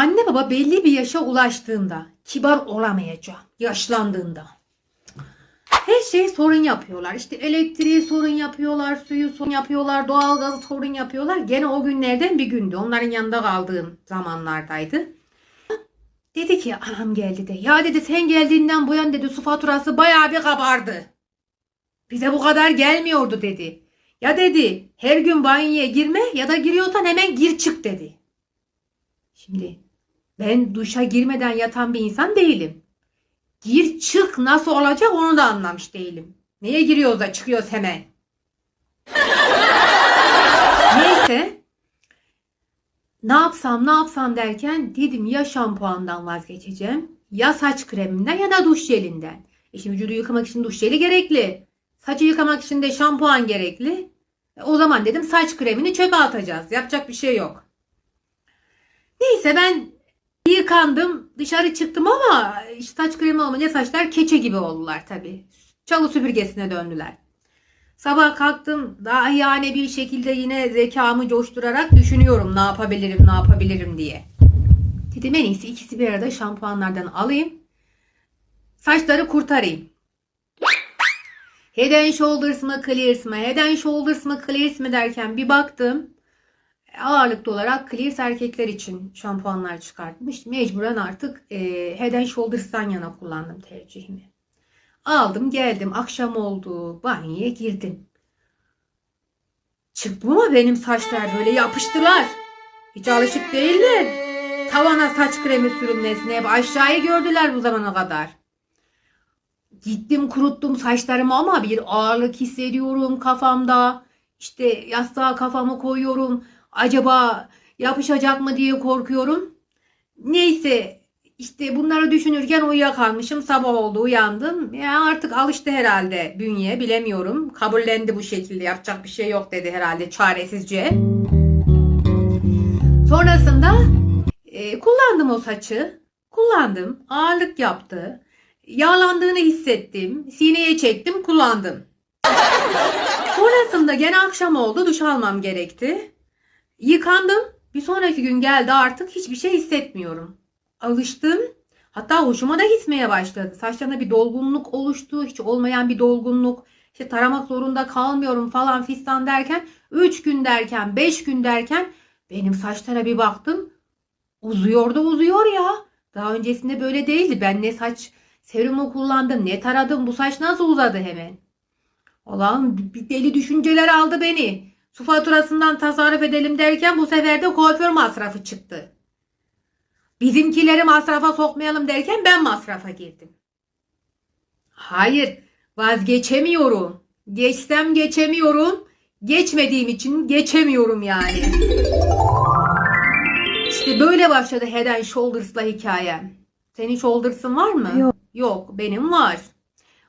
Anne baba belli bir yaşa ulaştığında kibar olamayacak, yaşlandığında. Her şey sorun yapıyorlar. İşte elektriği sorun yapıyorlar, suyu sorun yapıyorlar, doğalgazı sorun yapıyorlar. Gene o günlerden bir gündü. Onların yanında kaldığım zamanlardaydı. Dedi ki anam geldi de. Ya dedi sen geldiğinden bu yan dedi su faturası bayağı bir kabardı. Bize bu kadar gelmiyordu dedi. Ya dedi her gün banyoya girme ya da giriyorsan hemen gir çık dedi. Şimdi ben duşa girmeden yatan bir insan değilim. Gir çık nasıl olacak onu da anlamış değilim. Neye giriyoruz da çıkıyoruz hemen. Neyse. Ne yapsam ne yapsam derken dedim ya şampuandan vazgeçeceğim ya saç kreminden ya da duş jelinden. E şimdi vücudu yıkamak için duş jeli gerekli. Saçı yıkamak için de şampuan gerekli. E o zaman dedim saç kremini çöpe atacağız. Yapacak bir şey yok. Neyse ben yıkandım dışarı çıktım ama işte saç kremi olmayınca saçlar keçe gibi oldular tabii. Çalı süpürgesine döndüler. Sabah kalktım daha yani bir şekilde yine zekamı coşturarak düşünüyorum ne yapabilirim ne yapabilirim diye. Dedim en iyisi ikisi bir arada şampuanlardan alayım. Saçları kurtarayım. Head and Shoulders mı Clears mı Head and Shoulders mı Clears mı derken bir baktım. Ağırlıklı olarak Clears erkekler için şampuanlar çıkartmış. Mecburen artık e, Head and Shoulders'tan yana kullandım tercihimi. Aldım geldim akşam oldu banyoya girdim. Çıktım ama benim saçlar böyle yapıştılar. Hiç alışık değiller. Tavana saç kremi sürülmesine hep aşağıyı gördüler bu zamana kadar. Gittim kuruttum saçlarımı ama bir ağırlık hissediyorum kafamda. İşte yastığa kafamı koyuyorum. Acaba yapışacak mı diye korkuyorum. Neyse işte bunları düşünürken uyuyakalmışım. Sabah oldu uyandım. Ya artık alıştı herhalde bünye bilemiyorum. Kabullendi bu şekilde yapacak bir şey yok dedi herhalde çaresizce. Sonrasında e, kullandım o saçı. Kullandım. Ağırlık yaptı. Yağlandığını hissettim. Sineye çektim kullandım. Sonrasında gene akşam oldu. Duş almam gerekti. Yıkandım. Bir sonraki gün geldi artık hiçbir şey hissetmiyorum. Alıştım. Hatta hoşuma da gitmeye başladı. Saçlarında bir dolgunluk oluştu. Hiç olmayan bir dolgunluk. İşte taramak zorunda kalmıyorum falan fistan derken 3 gün derken 5 gün derken benim saçlara bir baktım. Uzuyor da uzuyor ya. Daha öncesinde böyle değildi. Ben ne saç serumu kullandım ne taradım. Bu saç nasıl uzadı hemen? Allah'ım bir deli düşünceler aldı beni. Su faturasından tasarruf edelim derken bu sefer de kuaför masrafı çıktı. Bizimkileri masrafa sokmayalım derken ben masrafa girdim. Hayır, vazgeçemiyorum. Geçsem geçemiyorum. Geçmediğim için geçemiyorum yani. İşte böyle başladı Head and Shoulders'la hikayem. Senin shoulders'ın var mı? Yok. Yok, benim var.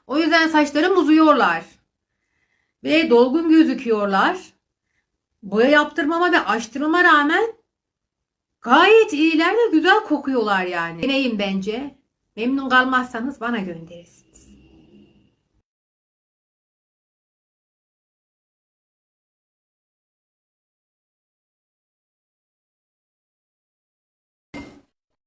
O yüzden saçlarım uzuyorlar. Ve dolgun gözüküyorlar. Boya yaptırmama ve açtırmama rağmen gayet iyiler ve güzel kokuyorlar yani. Deneyim bence. Memnun kalmazsanız bana gönderin.